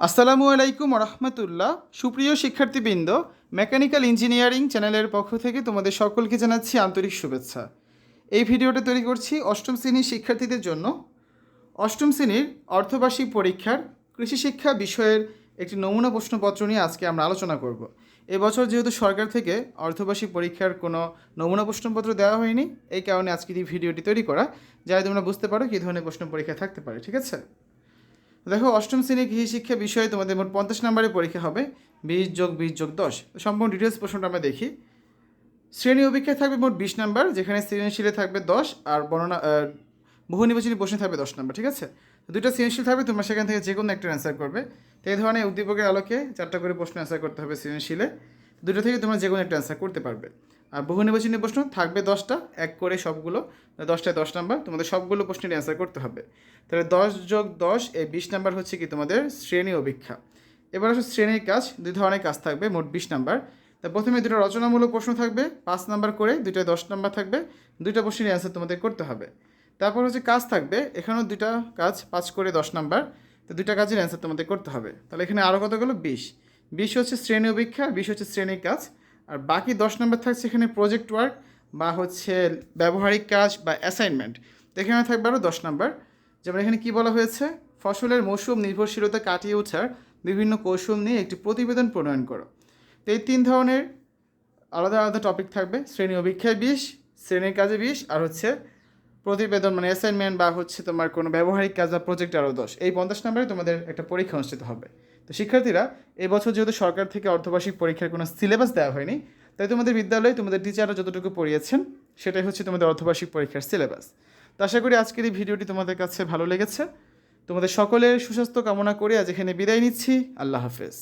আসসালামু আলাইকুম রহমতুল্লাহ সুপ্রিয় শিক্ষার্থীবৃন্দ, মেকানিক্যাল ইঞ্জিনিয়ারিং চ্যানেলের পক্ষ থেকে তোমাদের সকলকে জানাচ্ছি আন্তরিক শুভেচ্ছা। এই ভিডিওটা তৈরি করছি অষ্টম শ্রেণির শিক্ষার্থীদের জন্য। অষ্টম শ্রেণির অর্ধবার্ষিক পরীক্ষার কৃষি শিক্ষা বিষয়ের একটি নমুনা প্রশ্নপত্র নিয়ে আজকে আমরা আলোচনা করব। এবছর যেহেতু সরকার থেকে অর্ধবার্ষিক পরীক্ষার কোনো নমুনা প্রশ্নপত্র দেওয়া হয়নি, এই কারণে আজকের এই ভিডিওটি তৈরি করা। যাতে তোমরা বুঝতে পারো কী ধরনের প্রশ্ন পরীক্ষা থাকতে পারে, ঠিক আছে? দেখো, অষ্টম শ্রেণির কৃষি শিক্ষা বিষয়ে তোমাদের মোট পঞ্চাশ নম্বরের পরীক্ষা হবে। বিশ যোগ বিশ যোগ দশ। সম্পূর্ণ ডিটেলস প্রশ্নটা আমরা দেখি। শ্রেণি অভিক্ষায় থাকবে মোট বিশ নাম্বার, যেখানে সৃজনশীলে থাকবে দশ আর বর্ণনা বহু নির্বাচনী প্রশ্নে থাকবে দশ নাম্বার, ঠিক আছে? দুইটা সৃজনশীল থাকবে, তোমরা সেখান থেকে যে কোনো একটা অ্যান্সার করবে। তো এই ধরনের উদ্দীপকের আলোকে চারটা করে প্রশ্ন অ্যান্সার করতে হবে সৃজনশীলে। দুটো থেকে তোমরা যে কোনো একটা অ্যান্সার করতে পারবে। আর বহু নির্বাচনী প্রশ্ন থাকবে দশটা, এক করে সবগুলো, দশটায় দশ নাম্বার, তোমাদের সবগুলো প্রশ্নের অ্যান্সার করতে হবে। তাহলে দশ যোগ দশ, এই বিশ নাম্বার হচ্ছে কি তোমাদের শ্রেণি অভিক্ষা এবার আসলে শ্রেণির কাজ, দুই ধরনের কাজ থাকবে, মোট বিশ নাম্বার। তা প্রথমে দুটো রচনামূলক প্রশ্ন থাকবে, পাঁচ নাম্বার করে দুইটা দশ নাম্বার থাকবে, দুইটা প্রশ্নের অ্যান্সার তোমাদের করতে হবে। তারপর হচ্ছে কাজ থাকবে, এখানেও দুইটা কাজ, পাঁচ করে দশ নাম্বার, তো দুইটা কাজের অ্যান্সার তোমাদের করতে হবে। তাহলে এখানে আরও কতগুলো? বিশ। বিশ হচ্ছে শ্রেণি অভিক্ষা আর বিশ হচ্ছে শ্রেণির কাজ। আর বাকি দশ নম্বর থাকছে এখানে প্রজেক্ট ওয়ার্ক বা হচ্ছে ব্যবহারিক কাজ বা অ্যাসাইনমেন্ট এখানে থাকবে আরও দশ নম্বর। যেমন এখানে কি বলা হয়েছে? ফসলের মৌসুম নির্ভরশীলতা কাটিয়ে ওঠার বিভিন্ন কৌশল নিয়ে একটি প্রতিবেদন প্রণয়ন করো। তো এই তিন ধরনের আলাদা আলাদা টপিক থাকবে। শ্রেণি অভিক্ষায় বিশ, শ্রেণির কাজে বিশ, আর হচ্ছে প্রতিবেদন মানে অ্যাসাইনমেন্ট বা হচ্ছে তোমার কোনো ব্যবহারিক কাজ বা প্রজেক্ট আরও দশ। এই পঞ্চাশ নম্বরে তোমাদের একটা পরীক্ষা অনুষ্ঠিত হবে। তো শিক্ষার্থীরা এবছর যেহেতু সরকার থেকে অর্ধবার্ষিক পরীক্ষার কোনো সিলেবাস দেওয়া হয়নি, তাই তোমাদের বিদ্যালয়ে তোমাদের টিচাররা যতটুকু পড়িয়েছেন, সেটাই হচ্ছে তোমাদের অর্ধবার্ষিক পরীক্ষার সিলেবাস তো আশা করি আজকের এই ভিডিওটি তোমাদের কাছে ভালো লেগেছে। তোমাদের সকলের সুস্বাস্থ্য কামনা করে, আজ এখানে বিদায় নিচ্ছি। আল্লাহ হাফেজ।